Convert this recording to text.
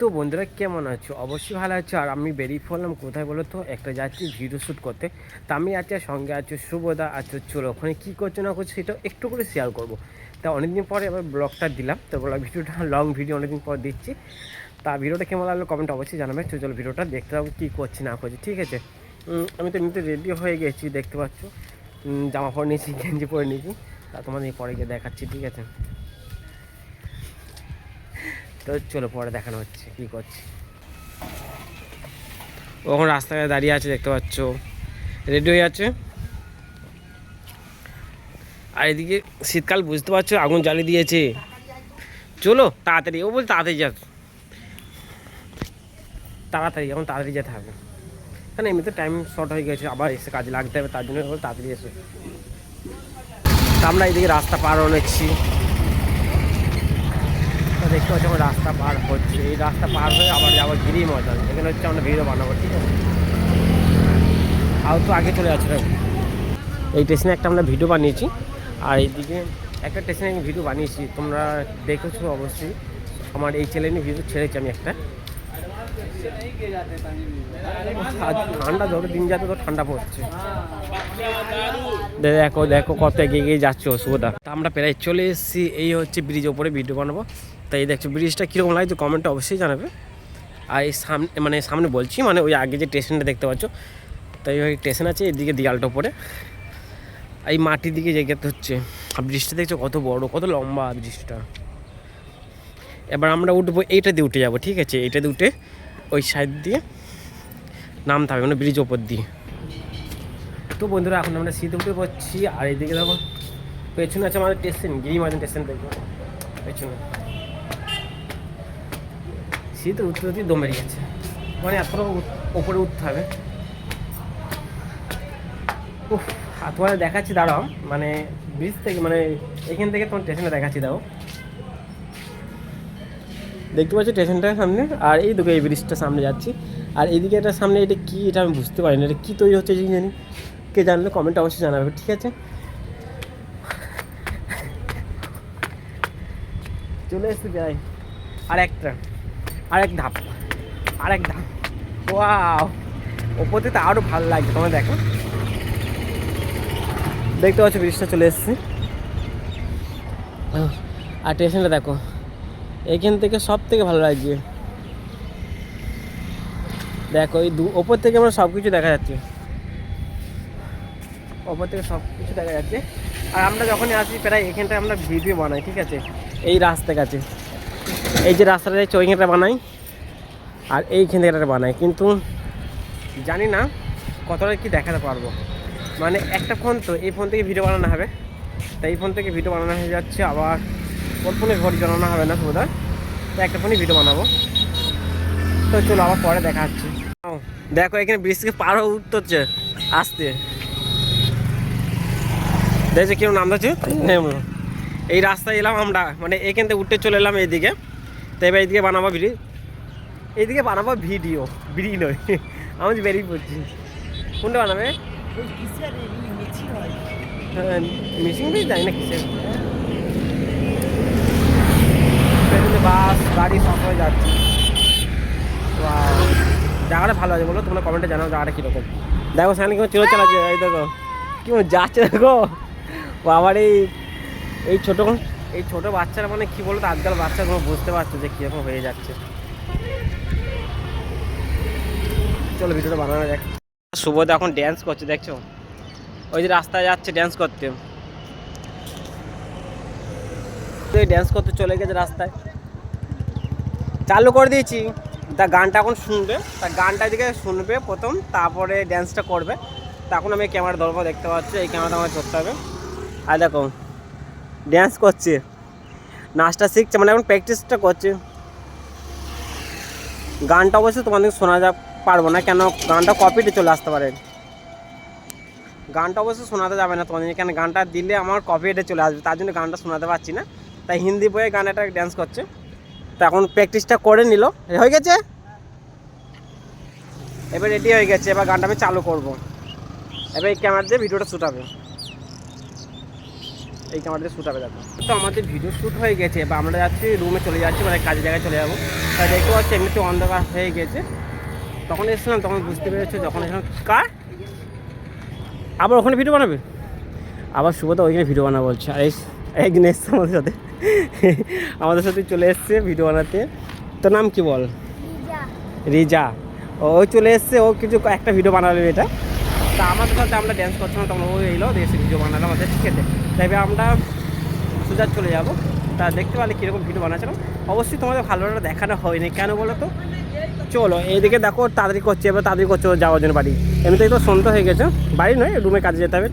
তো বন্ধুরা কেমন আছো? অবশ্যই ভালো আছো। আর আমি বেরিয়ে পড়লাম কোথায় বলো তো? একটা যাচ্ছি ভিডিও শ্যুট করতে। তা আমি আছি সঙ্গে আছে শুভদা আছো চলো। ওখানে কী করছ না করছ সেটা একটু করে শেয়ার করব। তা অনেকদিন পরে আবার ব্লগটা দিলাম। তো বলা, ভিডিওটা লং ভিডিও অনেকদিন পর দিচ্ছি। তা ভিডিওটা কেমন লাগল কমেন্ট অবশ্যই জানাবে। তো চলো, ভিডিওটা দেখতে পাবো কী করছি না করছি, ঠিক আছে? আমি তো এমনিতে রেডি হয়ে গেছি, দেখতে পাচ্ছ। জামা পরে নিয়েছি, গেঞ্জি পরে নিয়েছি। তা তোমাদের পরে গিয়ে দেখাচ্ছি, ঠিক আছে? তো চলো পরে দেখানো হচ্ছে কী করছি। ও এখন রাস্তায় দাঁড়িয়ে আছে, দেখতে পাচ্ছ। রেডি হয়ে আছে আর এদিকে শীতকাল বুঝতে পারছ, আগুন জ্বালিয়ে দিয়েছে। চলো, তাড়াতাড়ি, ও বল তাড়াতাড়ি যা। তাড়াতাড়ি, এখন তাড়াতাড়ি যেতে হবে। কারণ এমনিতে টাইম শর্ট হয়ে গেছে, আবার এসে কাজে লাগতে হবে, তার জন্য তাড়াতাড়ি এসে। আমরা এইদিকে রাস্তা পার হচ্ছি তো দেখতে পাচ্ছি আমার রাস্তা পার হচ্ছে। এই রাস্তা পার হয়ে আবার যাব গিরি ময়দান। এখানে হচ্ছে আমরা ভিডিও বানাবো, ঠিক আছে? আর তো আগে চলে যাচ্ছে এই স্টেশনে একটা আমরা ভিডিও বানিয়েছি। আর এইদিকে একটা স্টেশনে আমি ভিডিও বানিয়েছি। তোমরা দেখেছ অবশ্যই। আমার এই চ্যানেলে ভিডিও ছেড়েছি আমি একটা। ঠান্ডা, যত দিন যাতে তো ঠান্ডা পড়ছে। দেখো দেখো কত এগিয়ে এগিয়ে যাচ্ছে অসুবিধা। আমরা প্রায় চলে এসেছি। এই হচ্ছে ব্রিজ ওপরে ভিডিও বানাবো। তাই দেখছ, ব্রিজটা কীরকম লাগছে কমেন্টটা অবশ্যই জানাবে। আর এই সামনে মানে সামনে বলছি মানে ওই আগে যে স্টেশনটা দেখতে পাচ্ছ, তাই ওই স্টেশন আছে, এদিকে দিয়ালটা ওপরে এই মাটির দিকে যেতে হচ্ছে, আর ব্রিজটা দেখছ কত বড়, কত লম্বা ব্রিজটা। এবার আমরা উঠবো, এইটা দিয়ে উঠে যাব, ঠিক আছে? এইটা দিয়ে উঠে ওই সাইড দিয়ে নামতে হবে মানে ব্রিজ ওপর দিয়ে। তো বন্ধুরা, এখন আমরা শীত উঠে পড়ছি, আর এইদিকে দেখো, পেছনে আছে আমাদের স্টেশন গিরি মাঝে স্টেশন দেখব পেছনে। শীত উঠতে উঠতে দমে গেছে। মানে এত ওপরে উঠতে হবে। উফ তোমাদের দেখাচ্ছি, দাঁড়াও। মানে ব্রিজ থেকে মানে এখান থেকে তোমার স্টেশনে দেখাচ্ছি দাও দেখতে পাচ্ছি স্টেশনটার সামনে, আর এই দুটো এই ব্রিজটার সামনে যাচ্ছি। আর এইদিকে এটা সামনে এটা কী, এটা আমি বুঝতে পারি না এটা কী তৈরি হচ্ছে, জানি কে জানলে কমেন্ট অবশ্যই জানাবে, ঠিক আছে? চলে এসছি যাই আর একটা। আর এক ধাপ আর এক ধাপ। ওয়াও ওপর থেকে তো আরও ভালো লাগছে, তোমার দেখো। দেখতে পাচ্ছ ব্রিজটা চলে এসেছি। আর স্টেশনটা দেখো এইখান থেকে সব থেকে ভালো লাগছে। দেখো, এই দু, ওপর থেকে আমরা সব কিছু দেখা যাচ্ছে। ওপর থেকে সব কিছু দেখা যাচ্ছে। আর আমরা যখনই আসি, প্রায় এখানটায় আমরা ভিডিও বানাই, ঠিক আছে? এই রাস্তা কাছে। এই যে রাস্তাটা যাচ্ছে ওইখানটা বানাই। আর এইখান থেকে বানাই। কিন্তু জানি না কতটা কি দেখাতে পারব। মানে একটা ফোন তো এই ফোন থেকে ভিডিও বানানো হবে। তাই এই ফোন থেকে ভিডিও বানানো হয়ে যাচ্ছে আবার ওর ফোনে ঘর জানানো হবে না বোধ তো একটা ফোনই ভিডিও বানাবো। তো চলো আবার পরে দেখা হচ্ছে। ও, দেখো এখানে ব্রিজ থেকে পার হয়ে উঠতে হচ্ছে আসতে। দেখছে কেউ নাম হচ্ছে এই রাস্তায় এলাম আমরা। মানে এখান থেকে উঠতে চলে এলাম এইদিকে। তো এবার এইদিকে বানাবো ভিডিও এইদিকে বানাবো ভিডিও ভিডিও নয়। আমি যে বেরিয়ে পড়ছি। কোনটা বানাবে? হ্যাঁ? মিশিং দিয়ে যাই না কিসের। বাস গাড়ি সব হয়ে যাচ্ছে। জায়গাটা ভালো আছে বলো তোমরা কমেন্টে জানাও জায়গাটা কীরকম। দেখো সেখানে কেমন চলে চালাচ্ছে এই দেখো। কেমন যাচ্ছে দেখো। আবার এই এই ছোটো এই ছোটো বাচ্চারা মানে কী বলতো, আজকাল বাচ্চাগুলো বুঝতে পারছ যে কীরকম হয়ে যাচ্ছে। চলো ভিডিওটা বানানো যাক। শুভদা এখন ড্যান্স করছে, দেখছ? ওই যে রাস্তায় যাচ্ছে ড্যান্স করতে। ড্যান্স করতে চলে গেছে রাস্তায়। চালু করে দিয়েছি। তা গানটা এখন শুনবে। তা গানটা দিকে শুনবে প্রথম, তারপরে ড্যান্সটা করবে। তখন আমি ক্যামেরা ধরবো, দেখতে পাচ্ছি? এই ক্যামেরাটা আমার ধরতে হবে। আর দেখো ড্যান্স করছে। নাচটা শিখছে মানে এখন প্র্যাকটিসটা করছে। গানটা অবশ্যই তোমাদের শোনা যা পারব না, কেন গানটা কপিতে চলে আসতে পারে। গানটা অবশ্যই শোনাতে যাবে না তোমাদের, কেন গানটা দিলে আমার কপিরাইটে চলে আসবে, তার জন্য গানটা শোনাতে পারছি না। তাই হিন্দি বইয়ে গানটা ড্যান্স করছে। তো এখন প্র্যাকটিসটা করে নিল। হয়ে গেছে? এবার রেডি হয়ে গেছে, এবার গানটা আমি চালু করব। এবার এই ক্যামেরা দিয়ে ভিডিওটা শ্যুট হবে। এই ক্যামেরাতে শ্যুট হবে দেখো। তো আমাদের ভিডিও শ্যুট হয়ে গেছে বা আমরা যাচ্ছি রুমে চলে যাচ্ছি মানে কাজের জায়গায় চলে যাব। তাই দেখতে পাচ্ছি এমনিতে অন্ধকার হয়ে গেছে। তখন এসেছিলাম তখন বুঝতে পেরেছ যখন এসেছিলাম কার? আবার ওখানে ভিডিও বানাবে? আবার শুভদা ওইখানে ভিডিও বানাবো বলছে। আর একদিন এসছে আমাদের সাথে। আমাদের সাথে চলে এসছে ভিডিও বানাতে। তোর নাম কি বল? রিজা। ও চলে এসছে ও কিছু একটা ভিডিও বানাবে এটা। তা আমাদের সাথে আমরা ড্যান্স করছিলাম তখন ও এলো এসে ভিডিও বানালো আমাদের খেতে। তাই আমরা সুজাত চলে যাব। তা দেখতে পারলে কীরকম ভিডিও বানাচ্ছিলাম। অবশ্যই তোমাদের ভালোটা দেখানো হয়নি। কেন বলো তো? চলো, এইদিকে দেখো, তাড়াতাড়ি করছে, এবার তাড়াতাড়ি করছে, যাওয়ার জন্য বাড়ি। এমনিতেই তো সন্ধ্যা হয়ে গেছে। বাড়ি নয় রুমে কাজে যেতে হবে